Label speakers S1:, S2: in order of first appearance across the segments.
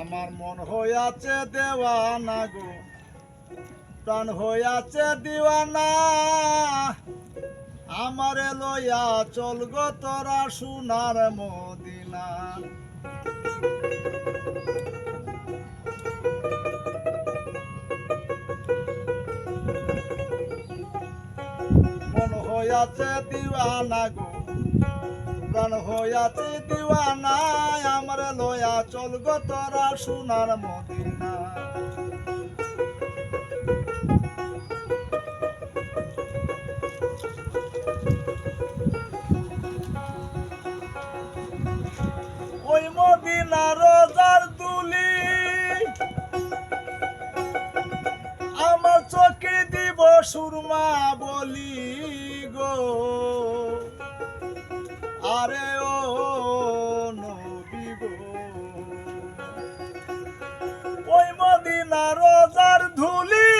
S1: আমার মন হইয়াছে দেওয়ানা গো। প্রাণ হইয়াছে দিওয়ানা। আমারে লইয়া চল গো তোরা সোনার মদিনা। মন হইয়াছে দিওয়ানা গো। প্রাণ হইয়াছে দিওয়ানা আমার লয়া চল গো তোরা সোনার মদিনা। ওই মদিনা রোজার দুলি আমার চোখে দিব সুরমা বলি গো। আরে ও নবী গো। ওই মদিনা রোজার ধুলি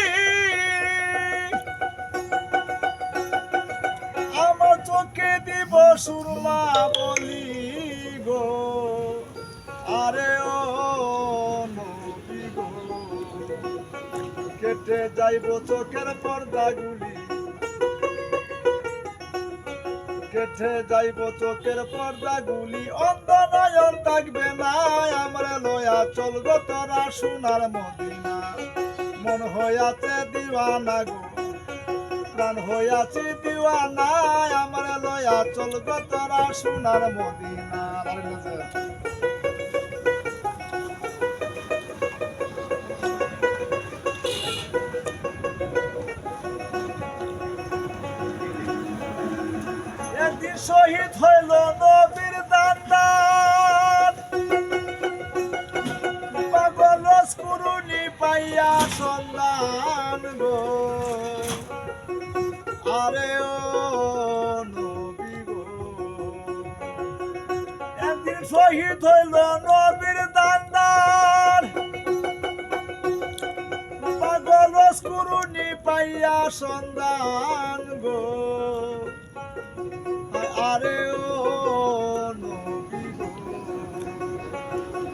S1: আমার চোখে দিব সুরমা বলি গো। আরে ও কেটে যাইব চোখের পর্দাগুলি। কেটে যাইব চোখের পর্দাগুলি। অন্ধ নয়ন থাকবে না, আমার লয়া চলব তোরা সোনার মদিনা। মন হইয়াছে দিওয়ানা গো, প্রাণ হইয়াছে দিওয়ানা আমার লয়া চলব তোরা সোনার মদিনা। শহীদ হইল নবীর দান্দান পাগল স্কুরুনি পাইয়া সন্ধান গো আরে ও নবী গো। একদিন শহীদ হইল নবীর দান্দান পাগল স্কুরুনি পাইয়া সন্ধান গো আরে ও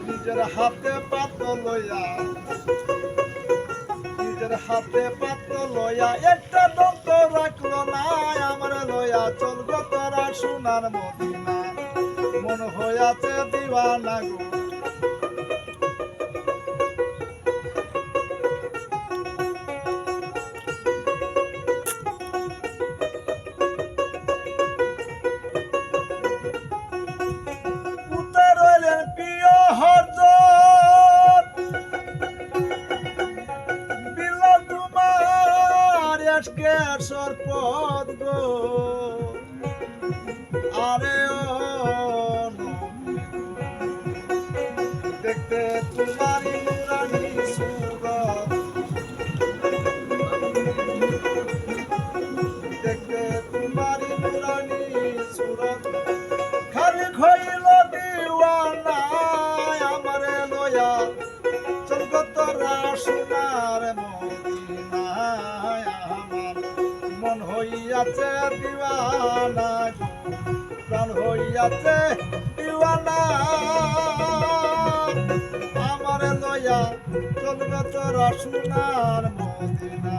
S1: নিজের হাতে পাত্র লইয়া, নিজের হাতে পাত্র লইয়া, একটা দন্ত রাখল না, আমার লইয়া চলব তারা সোনার মদিনা। মন হইয়াছে দিওয়ানা গো। গো আরে ও দেখতে তোমারই নুরানি সুরত। দেখতে তোমারই নুরানি সুরত। খালি খইল দিওয়ানা আমারে লয়া চলগতরা সোনার মদিনায় হইয়াছে দিওয়ানা প্রাণ হইয়াছে দিওয়ানা। আমারে লয়া তোর সোনার মদিনা।